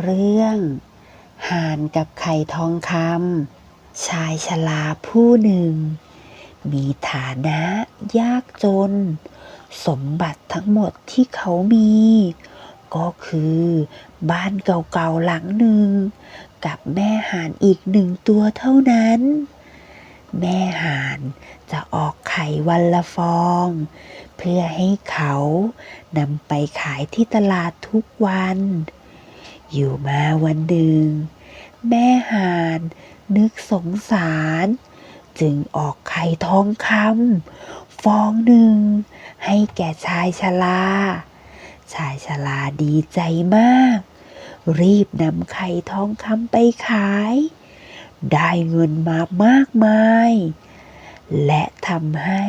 เรื่องห่านกับไข่ทองคำชายชราผู้หนึ่ง มีฐานะยากจน สมบัติทั้งหมดที่เขามี ก็คือบ้านเก่าๆหลังหนึ่ง กับแม่ห่านอีกหนึ่งตัวเท่านั้น แม่ห่านจะออกไข่วันละฟอง เพื่อให้เขานำไปขายที่ตลาดทุกวัน อยู่มาวันหนึ่ง แม่ห่านนึกสงสาร จึงออกไข่ทองคำฟองหนึ่ง ให้แก่ชายชราชายชราดีใจมาก รีบนำไข่ทองคำไปขาย ได้เงินมามากมาย และทำให้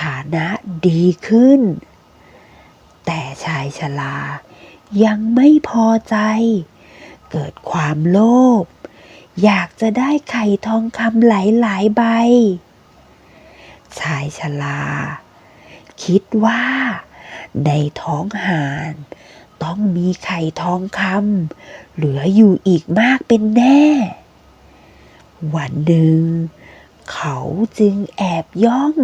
ฐานะดีขึ้น แต่ชายชรา ยังไม่พอใจ เกิดความโลภอยากจะได้ไข่ทองคำหลายๆใบ ชายชราคิดว่า ในท้องหานต้องมีไข่ทองคำเหลืออยู่อีกมากเป็นแน่ วันหนึ่ง เขาจึงแอบย่อง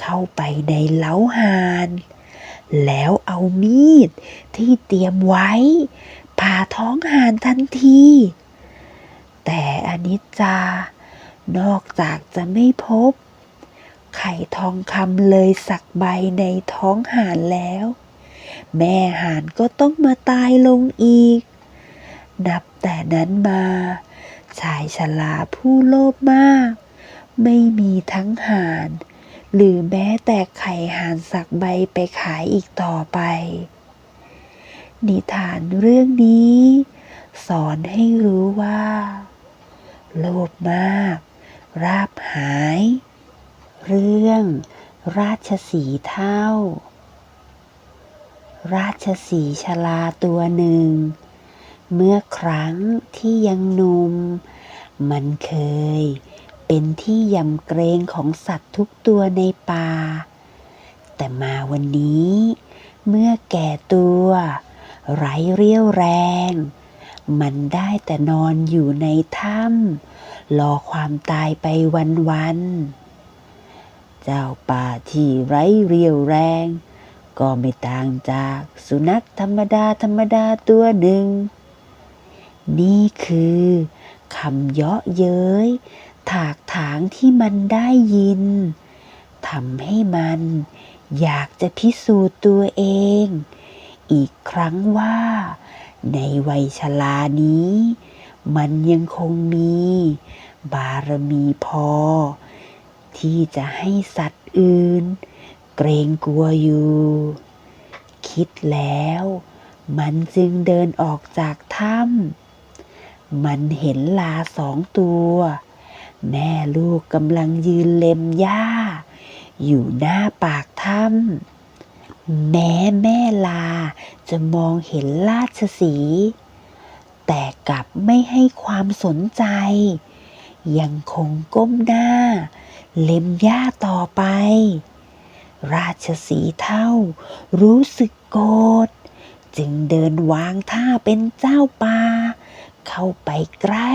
เข้าไปในเล้าหาน แล้วเอามีดที่เตรียมไว้ ผ่าท้องห่านทันที แต่อนิจจานอกจากจะไม่พบ ไข่ทองคำเลยสักใบในท้องห่านแล้ว แม่ห่านก็ต้องมาตายลงอีก นับแต่นั้นมาชายชราผู้โลภมาก ไม่มีทั้งห่าน หรือแม้แต่ไข่ห่านสักใบไปขายอีกต่อไป นิทานเรื่องนี้ สอนให้รู้ว่า โลภมาก ราบหาย เรื่อง ราชสีเท่า ราชสีชราตัวหนึ่ง เมื่อครั้งที่ยังหนุ่มมันเคย เป็นที่ยำเกรงของสัตว์ทุกตัวในป่า แต่มาวันนี้ เมื่อแก่ตัว ไร้เรี่ยวแรง มันได้แต่นอนอยู่ในถ้ำรอความตายไปวันๆเจ้าป่าที่ไร้เรี่ยวแรง ก็ไม่ต่างจากสุนัขธรรมดาธรรมดาตัวหนึ่ง นี่คือคำเยาะเย้ย ถากถางที่มันได้ยินทำให้มันอยากจะพิสูจน์ตัวเอง อีกครั้งว่า ในวัยชรานี้ มันยังคงมี บารมีพอ ที่จะให้สัตว์อื่น เกรงกลัวอยู่ คิดแล้ว มันจึงเดินออกจากถ้ำมันเห็นลาสองตัว แม่ลูกกำลังยืนเล็มหญ้า อยู่หน้าปากถ้ำแม้แม่ลาจะมองเห็นราชสี แต่กลับไม่ให้ความสนใจ ยังคงก้มหน้า เล็มหญ้าต่อไป ราชสีเท่ารู้สึกโกรธจึงเดินวางท่าเป็นเจ้าป่าเข้าไปใกล้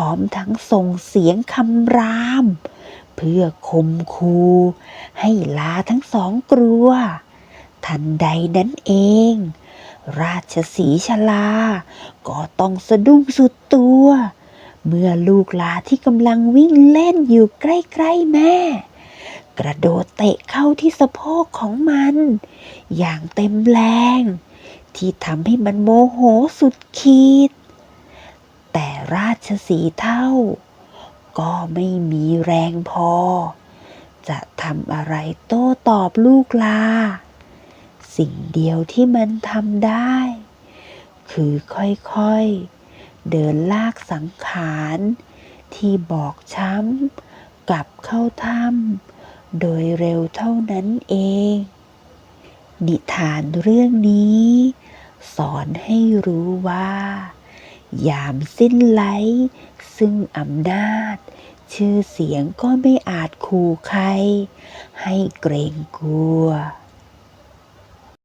พร้อมทั้งส่งเสียงคำราม เพื่อคมคูให้ลาทั้งสองกลัว ทันใดนั้นเอง ราชสีชลา ก็ต้องสะดุ้งสุดตัว เมื่อลูกลาที่กำลังวิ่งเล่นอยู่ใกล้ๆแม่ กระโดดเตะเข้าที่สะโพกของมัน อย่างเต็มแรง ที่ทำให้มันโมโหสุดขีด แต่ราชสีเท่า ก็ไม่มีแรงพอ จะทำอะไรโต้ตอบลูกลา สิ่งเดียวที่มันทำได้ คือค่อยๆ เดินลากสังขารที่บอกช้ำกลับเข้าถ้ำโดยเร็วเท่านั้นเอง นิทานเรื่องนี้ สอนให้รู้ว่า ยามสิ้นไลซึ่งอำนาจ ชื่อเสียงก็ไม่อาจขู่ใคร ให้เกรงกลัว